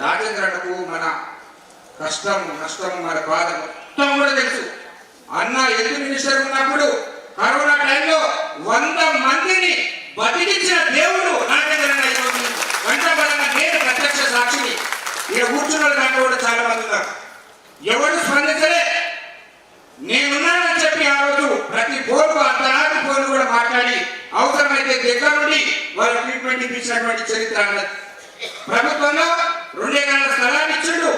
రాజేంద్రకు మన కష్టం నష్టం మన బాధ మొత్తం కూడా తెలుసు. అన్న ఎదురు మినిస్టర్ ఉన్నప్పుడు కరోనా టైంలో వంద మందిని బతికించిన దేవుడు రాజేంద్రన్న ఈరోజు. వంట పరంగా నేను ప్రత్యక్ష సాక్షిని. ఇక్కడ కూర్చున్న దాంట్లో కూడా చాలా మంది ఉన్నారు. ఎవరు స్పందించలే. నేనున్నానని చెప్పి ఆ రోజు ప్రతి ఫోన్కు అర్ధరాత్రి ఫోన్ కూడా మాట్లాడి అవసరమైతే దగ్గర నుండి వాళ్ళ ట్రీట్మెంట్ ఇప్పించినటువంటి చరిత్ర అన్నది. ప్రభుత్వంలో రెండు ఎకరాల స్థలాన్ని ఇచ్చిండు.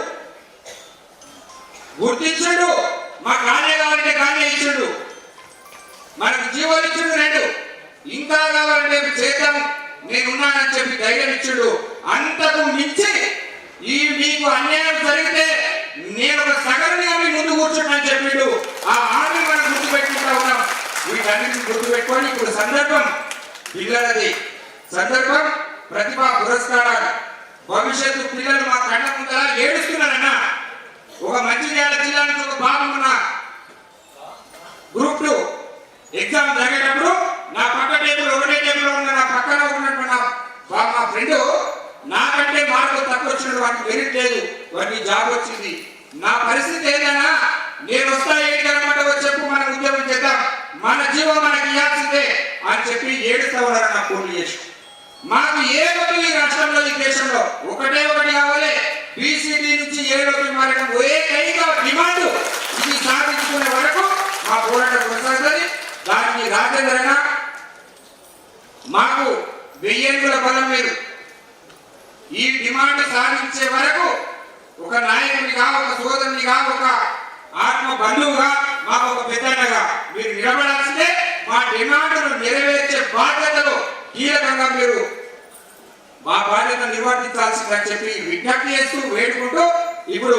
గుర్తించుడు. మా కానే కావాలంటే కానే ఇచ్చిండు. మనకు జీవాలు ఇచ్చిండు రెండు. ఇంకా కావాలంటే చేద్దాం. నేనున్నానని చెప్పి ధైర్యం ఇచ్చిండు. అంతకు మించి ఈ మీకు అన్యాయం జరిగితే నేను ఒక సగరునిగా మీ ముందు కూర్చుంటానని చెప్పిండు. ఆ ఆమె మనం గుర్తుపెట్టుకుంటా ఉన్నాం. వీటన్నిటిని గుర్తుపెట్టుకొని ఇప్పుడు సందర్భం పిల్లలది సందర్భం ప్రతిభా పురస్కారాలు. భవిష్యత్తు పిల్లలు మా కళ్ళ ముందర ఏడుస్తున్నారన్న. ఒక మంచిర్యాల జిల్లా నుంచి ఒక భాగం ఉన్న. Group two. ఎగ్జామ్ జరిగేటప్పుడు నా పక్క టేబుల్ ఒకటే టేబుల్ ఉన్న నా పక్కన ఉన్నటువంటి నా బా- మా ఫ్రెండ్ నాకంటే మార్కులు తక్కువ వచ్చిన వాడికి మెరిట్ లేదు. వాడికి జాబ్ వచ్చింది. నా పరిస్థితి ఏదైనా నేను వస్తా ఏంటి చెప్పు మనం ఉద్యోగం చేద్దాం. మన జీవం మనకి ఇవ్వాల్సిందే అని చెప్పి ఏడుస్తా ఉన్నారు నా ఫోన్లు చేసి. మాకు ఏ లోటు ఈ రాష్ట్రంలో ఒకటే ఒకటి కావాలి. బీసీడీ నుంచి ఏ లోటు మారడం ఏ కైగా డిమాండ్ ఇది సాధించుకునే వరకు మా పోరాటం కొనసాగుతుంది. దానికి రాజేంద్రన మాకు వెయ్యేళ్ళ బలం మీరు ఈ డిమాండ్ సాధించే వరకు ఒక నాయకునిగా ఒక సోదరునిగా ఒక ఆత్మ బంధువుగా మాకు ఒక పెద్దగా మీరు నిలబడాల్సిందే. మా డిమాండ్ను నెరవేర్చే బాధ్యతలో కీలకంగా మీరు మా బాధ్యత నిర్వర్తించాల్సిందని చెప్పి విజ్ఞప్తి చేస్తూ వేడుకుంటూ ఇప్పుడు